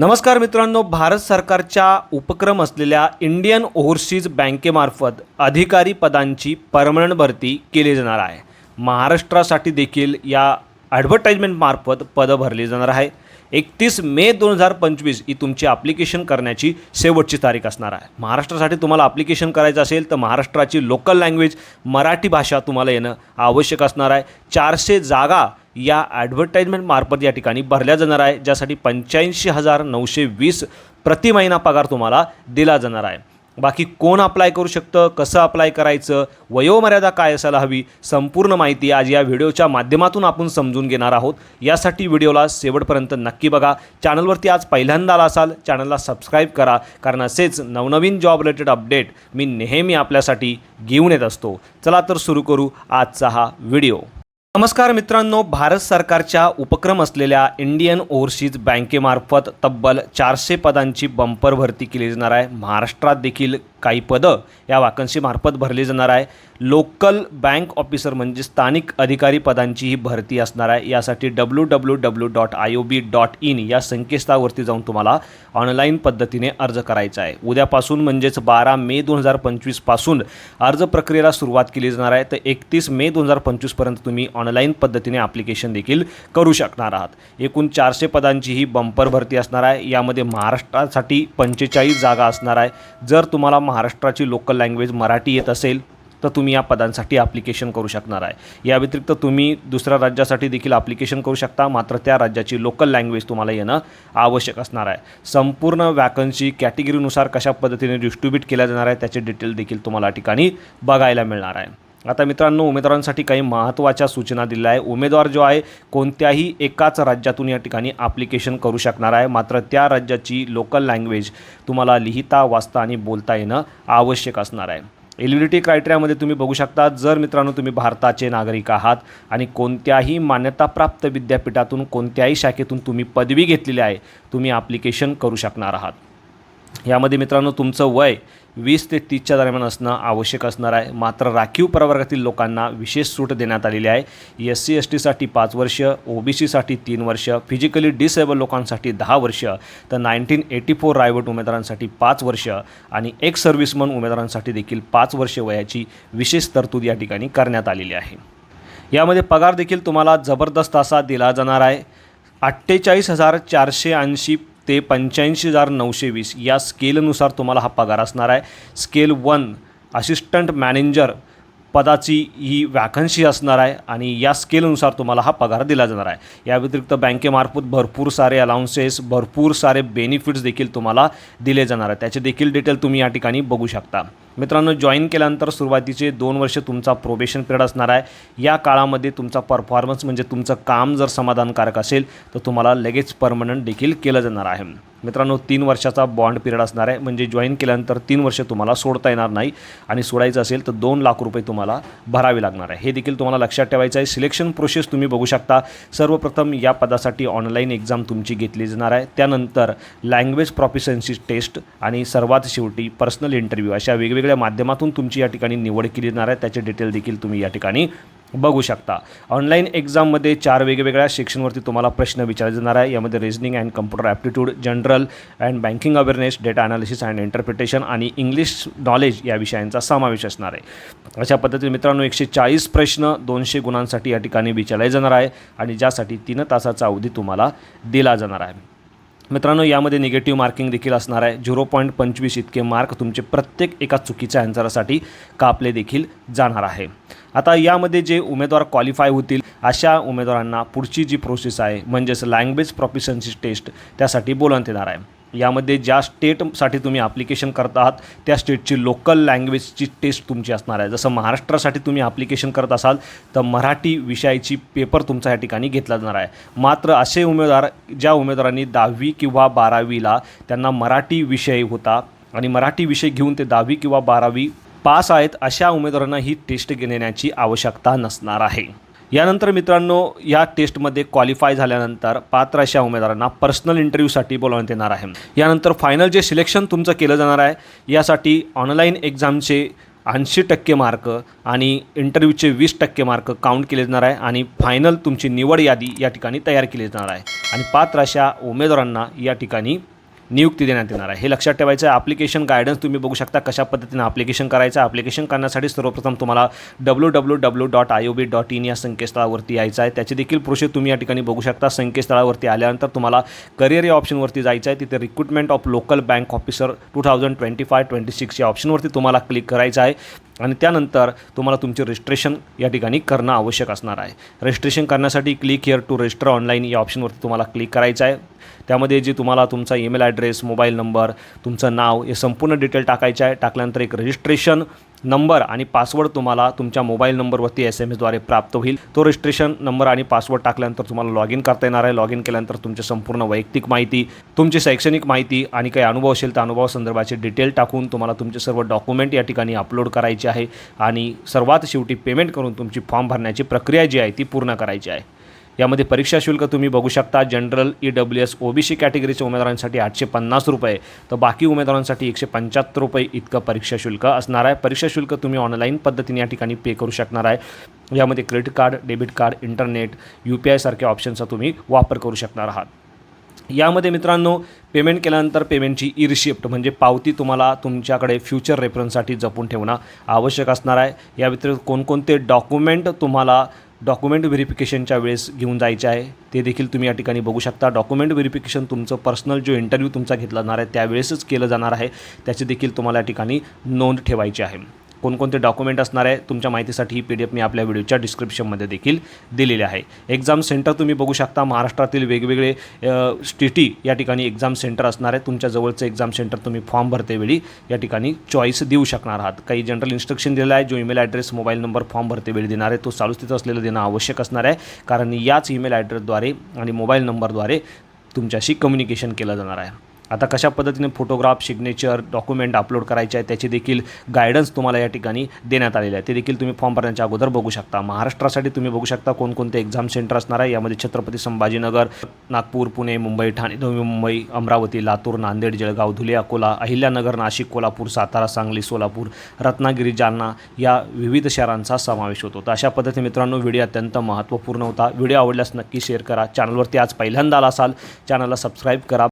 नमस्कार मित्रांनो भारत सरकारच्या उपक्रम असलेल्या इंडियन ओव्हरसीज बँकेमार्फत अधिकारी पदांची परमनंट भरती केली जाणार आहे. महाराष्ट्रासाठी देखील या ॲडव्हर्टाईजमेंटमार्फत पदं भरली जाणार आहे. एकतीस मे दोन हजार पंचवीस ही तुमची ॲप्लिकेशन करण्याची शेवटची तारीख असणार आहे. महाराष्ट्रासाठी तुम्हाला ॲप्लिकेशन करायचं असेल तर महाराष्ट्राची लोकल लँग्वेज मराठी भाषा तुम्हाला येणं आवश्यक असणार आहे. चारशे जागा या ॲडव्हर्टाईजमेंटमार्फत या ठिकाणी भरल्या जाणार आहे ज्यासाठी पंच्याऐंशी हजार नऊशे वीस प्रति महिना पगार तुम्हाला दिला जाणार आहे. बाकी कोण अप्लाय करू शकतं कसं अप्लाय करायचं वयोमर्यादा काय असायला हवी संपूर्ण माहिती आज या व्हिडिओच्या माध्यमातून आपण समजून घेणार आहोत. यासाठी व्हिडिओला शेवटपर्यंत नक्की बघा. चॅनलवरती आज पहिल्यांदा आला असाल चॅनलला सबस्क्राईब करा कारण असेच नवनवीन जॉब रिलेटेड अपडेट मी नेहमी आपल्यासाठी घेऊन येत असतो. चला तर सुरू करू आजचा हा व्हिडिओ. नमस्कार मित्रांनो भारत सरकारच्या उपक्रम असलेल्या इंडियन ओव्हरसीज बँकेमार्फत तब्बल चारशे पदांची बंपर भरती केली जाणार आहे. महाराष्ट्रात देखील काही पदं या वाकन्सीमार्फत भरली जाणार आहे. लोकल बँक ऑफिसर म्हणजे स्थानिक अधिकारी पदांची ही भरती असणार आहे. यासाठी W W W dot I O B dot in या संकेतस्थळावरती जाऊन तुम्हाला ऑनलाईन पद्धतीने अर्ज करायचा आहे. उद्यापासून म्हणजेच बारा मे दोन हजार पंचवीसपासून अर्ज प्रक्रियेला सुरुवात केली जाणार आहे. तर एकतीस मे दोन हजार पंचवीसपर्यंत तुम्ही ऑनलाईन पद्धतीने ॲप्लिकेशन देखील करू शकणार आहात. एकूण चारशे पदांची ही बंपर भरती असणार आहे. यामध्ये महाराष्ट्रासाठी पंचेचाळीस जागा असणार आहे. जर तुम्हाला महाराष्ट्राची लोकल लँग्वेज मराठी येत असेल तर तुम्ही या पदांसाठी ॲप्लिकेशन करू शकणार आहे. या व्यतिरिक्त तुम्ही दुसऱ्या राज्यासाठी देखील ॲप्लिकेशन करू शकता मात्र त्या राज्याची लोकल लँग्वेज तुम्हाला येणं आवश्यक असणार आहे. संपूर्ण वॅकन्सी कॅटेगरीनुसार कशा पद्धतीने डिस्ट्रीब्यूट केल्या जाणार आहे त्याचे डिटेल देखील तुम्हाला या ठिकाणी बघायला मिळणार आहे. आता मित्रांनो उमेदवारांसाठी काही महत्त्वाच्या सूचना दिल्या आहे उमेदवार जो आहे कोणत्याही एकाच राज्यातून या ठिकाणी ॲप्लिकेशन करू शकणार आहे मात्र त्या राज्याची लोकल लँग्वेज तुम्हाला लिहिता वाचता आणि बोलता येणं आवश्यक असणार आहे. एलिबिलिटी क्रायटेरियामध्ये तुम्ही बघू शकता जर मित्रांनो तुम्ही भारताचे नागरिक आहात आणि कोणत्याही मान्यताप्राप्त विद्यापीठातून कोणत्याही शाखेतून तुम्ही पदवी घेतलेली आहे तुम्ही ॲप्लिकेशन करू शकणार आहात. यामध्ये मित्रांनो तुमचं वय वीस ते तीसच्या दरम्यान असणं आवश्यक असणार आहे. मात्र राखीव प्रवर्गातील लोकांना विशेष सूट देण्यात आलेली आहे. एस सी एस टीसाठी पाच वर्ष ओ बी सीसाठी तीन वर्ष फिजिकली डिसेबल लोकांसाठी दहा वर्ष तर नाईन्टीन एटी फोर रायवट उमेदवारांसाठी पाच वर्ष आणि एक्स सर्व्हिसमन उमेदवारांसाठी देखील पाच वर्ष वयाची विशेष तरतूद या ठिकाणी करण्यात आलेली आहे. यामध्ये पगार देखील तुम्हाला जबरदस्त असा दिला जाणार आहे. अठ्ठेचाळीस हजार चारशे ऐंशी ते पंच्याऐंशी हजार नऊशे वीस या स्केलनुसार तुम्हाला हा पगार असणार आहे. स्केल वन असिस्टंट मॅनेजर पदाची ही वॅकन्सी असणार आहे आणि या स्केलनुसार तुम्हाला हा पगार दिला जाणार आहे. या व्यतिरिक्त बँकेमार्फत भरपूर सारे अलाउन्सेस भरपूर सारे बेनिफिट्स देखील तुम्हाला दिले जाणार आहे त्याचे देखील डिटेल तुम्ही या ठिकाणी बघू शकता. मित्रांनो जॉईन केल्यानंतर सुरुवातीचे दोन वर्ष तुमचा प्रोबेशन पिरियड असणार आहे. या काळामध्ये तुमचा परफॉर्मन्स म्हणजे तुमचं काम जर समाधानकारक असेल तर तुम्हाला लगेच परमनंट देखील केलं जाणार आहे. मित्रांनो तीन वर्षाचा बॉन्ड पिरियड असणार आहे. म्हणजे जॉईन केल्यानंतर तीन वर्ष तुम्हाला सोडता येणार नाही. आणि सोडायचं असेल तर दोन लाख रुपये तुम्हाला भरावी लागणार आहे. हे देखील तुम्हाला लक्षात ठेवायचं आहे. सिलेक्शन प्रोसेस तुम्ही बघू शकता. सर्वप्रथम या पदासाठी ऑनलाईन एक्झाम तुमची घेतली जाणार आहे. त्यानंतर लँग्वेज प्रॉफिशन्सी टेस्ट आणि सर्वात शेवटी पर्सनल इंटरव्ह्यू अशा वेगवेगळ्या माध्यमातून तुमची या ठिकाणी निवड केली जाणार आहे. त्याचे डिटेल देखील तुम्ही या ठिकाणी बघू शकता. ऑनलाईन एक्झाममध्ये चार वेगवेगळ्या सेक्शनवरती तुम्हाला प्रश्न विचारले जाणार आहे. यामध्ये reasoning and computer aptitude general and banking awareness data analysis and interpretation आणि इंग्लिश नॉलेज या विषयांचा समावेश असणार आहे. अशा पद्धतीने मित्रांनो एकशे चाळीस प्रश्न दोनशे गुणांसाठी या ठिकाणी विचारले जाणार आहे आणि ज्यासाठी तीन तासाचा अवधी तुम्हाला दिला जाणार आहे. मित्रांनो यामध्ये निगेटिव्ह मार्किंग देखील असणार आहे. झिरो पॉईंट पंचवीस इतके मार्क तुमचे प्रत्येक एका चुकीच्या आन्सरसाठी कापले देखील जाणार आहे. आता यामध्ये जे उमेदवार क्वालिफाय होतील अशा उमेदवारांना पुढची जी प्रोसेस आहे म्हणजेच लँग्वेज प्रॉफिशन्सी टेस्ट त्यासाठी बोलवण्यात येणार आहे. यामध्ये ज्या स्टेटसाठी तुम्ही ॲप्लिकेशन करत आहात त्या स्टेटची लोकल लँग्वेजची टेस्ट तुमची असणार आहे. जसं महाराष्ट्रासाठी तुम्ही ॲप्लिकेशन करत असाल तर मराठी विषयाची पेपर तुमचा या ठिकाणी घेतला जाणार आहे. मात्र असे उमेदवार ज्या उमेदवारांनी दहावी किंवा बारावीला त्यांना मराठी विषय होता आणि मराठी विषय घेऊन ते दहावी किंवा बारावी पास आहेत अशा उमेदवारांना ही टेस्ट घेण्याची आवश्यकता नसणार आहे. यानंतर मित्रांनो या टेस्टमध्ये क्वालिफाय झाल्यानंतर पात्र अशा उमेदवारांना पर्सनल इंटरव्ह्यूसाठी बोलावण्यात येणार आहे. यानंतर फायनल जे सिलेक्शन तुमचं केलं जाणार आहे यासाठी ऑनलाईन एक्झामचे ऐंशी टक्के मार्क आणि इंटरव्ह्यूचे वीस टक्के मार्क काउंट केले जाणार आहे आणि फायनल तुमची निवड यादी या ठिकाणी तयार केली जाणार आहे. आणि पात्र अशा उमेदवारांना या ठिकाणी नियुक्ती देण्यात येणार आहे. हे लक्षात ठेवायचं आहे ॲप्लिकेशन गायडन्स तुम्ही बघू शकता कशा पद्धतीनं ॲप्लिकेशन करायचं. ॲप्लिकेशन करण्यासाठी सर्वप्रथम तुम्हाला W W W dot I O B dot in या संकेतस्थळावरती यायचं आहे. त्याची देखील प्रोसेस तुम्ही या ठिकाणी बघू शकता. संकेतस्थळावरती आल्यानंतर तुम्हाला करिअर या ऑप्शनवरती जायचं आहे. तिथे recruitment of local bank officer two thousand twenty five twenty six या ऑप्शनवरती तुम्हाला क्लिक करायचं आहे. आणि त्यानंतर तुम्हाला तुमचे रजिस्ट्रेशन या ठिकाणी करणं आवश्यक असणार आहे. रजिस्ट्रेशन करण्यासाठी click here to register online या ऑप्शनवरती तुम्हाला क्लिक करायचं आहे. त्यामध्ये जे तुम्हाला तुमचा ईमेल ॲड्रेस मोबाईल नंबर तुमचं नाव हे संपूर्ण डिटेल टाकायचं आहे. टाकल्यानंतर एक रजिस्ट्रेशन नंबर आणि पासवर्ड तुम्हाला तुमच्या मोबाईल नंबरवरती एस एम एसद्वारे प्राप्त होईल. तो रजिस्ट्रेशन नंबर आणि पासवर्ड टाकल्यानंतर तुम्हाला लॉग इन करता येणार आहे. लॉग इन केल्यानंतर तुमची संपूर्ण वैयक्तिक माहिती तुमची शैक्षणिक माहिती आणि काही अनुभव असेल त्या अनुभवासंदर्भाचे डिटेल टाकून तुम्हाला तुमचे सर्व डॉक्युमेंट या ठिकाणी अपलोड करायचे आहे आणि सर्वात शेवटी पेमेंट करून तुमची फॉर्म भरण्याची प्रक्रिया जी आहे ती पूर्ण करायची आहे. यामध्ये परीक्षा शुल्क तुम्ही बघू शकता. General E W S OBC कॅटेगरीच्या उमेदवारांसाठी आठशे पन्नास रुपये. तर बाकी उमेदवारांसाठी एकशे पंच्याहत्तर रुपये इतकं परीक्षा शुल्क असणार आहे. परीक्षा शुल्क तुम्ही ऑनलाईन पद्धतीने या ठिकाणी पे करू शकणार आहे. यामध्ये credit card debit card internet U P आयसारख्या ऑप्शनचा तुम्ही वापर करू शकणार आहात. यामध्ये मित्रांनो पेमेंट केल्यानंतर पेमेंटची ई रिसिप्ट म्हणजे पावती तुम्हाला तुमच्याकडे फ्युचर रेफरन्ससाठी जपून ठेवणं आवश्यक असणार आहे. या व्यतिरिक्त कोणकोणते डॉक्युमेंट तुम्हाला डॉक्युमेंट व्हेरिफिकेशनच्या वेळेस घेऊन जायचे आहे. ते देखील तुम्ही या ठिकाणी बघू शकता. डॉक्युमेंट व्हेरिफिकेशन तुमचं पर्सनल जो इंटरव्ह्यू तुमचा घेतला जाणार आहे त्यावेळेसच केलं जाणार आहे. त्याची देखील तुम्हाला या ठिकाणी नोंद ठेवायची आहे. कोणकोणते डॉक्युमेंट असणार आहे तुमच्या माहितीसाठी ही पी डी एफ मी आपल्या व्हिडिओच्या डिस्क्रिप्शनमध्ये देखील दिलेले आहे. एक्झाम सेंटर तुम्ही बघू शकता महाराष्ट्रातील वेगवेगळे स्टिटी या ठिकाणी एक्झाम सेंटर असणार आहे. तुमच्या जवळचं एक्झाम सेंटर तुम्ही फॉर्म भरतेवेळी या ठिकाणी चॉईस देऊ शकणार आहात. काही जनरल इन्स्ट्रक्शन दिलेलं आहे जो email address mobile number form भरतेवेळी देणार आहे तो चालू तिथं असलेलं देणं आवश्यक असणार आहे. कारण याच ईमेल ॲड्रेसद्वारे आणि मोबाईल नंबरद्वारे तुमच्याशी कम्युनिकेशन केलं जाणार आहे. आता कशा पद्धतीने फोटोग्राफ सिग्नेचर डॉक्युमेंट अपलोड करायचे आहे त्याची देखील गायडन्स तुम्हाला या ठिकाणी देण्यात आलेले आहे. ते देखील तुम्ही फॉर्म भरण्याच्या अगोदर बघू शकता. महाराष्ट्रासाठी तुम्ही बघू शकता कोणकोणते एक्झाम सेंटर असणार आहे. यामध्ये छत्रपती संभाजीनगर नागपूर पुणे मुंबई ठाणे नवी मुंबई अमरावती लातूर नांदेड जळगाव धुले अकोला अहिल्यानगर नाशिक कोल्हापूर सातारा सांगली सोलापूर रत्नागिरी जालना या विविध शहरांचा समावेश होतो. तर अशा पद्धतीने मित्रांनो व्हिडिओ अत्यंत महत्त्वपूर्ण होता. व्हिडिओ आवडल्यास नक्की शेअर करा. चॅनलवरती आज पहिल्यांदा आला असाल चॅनलला सबस्क्राईब करा.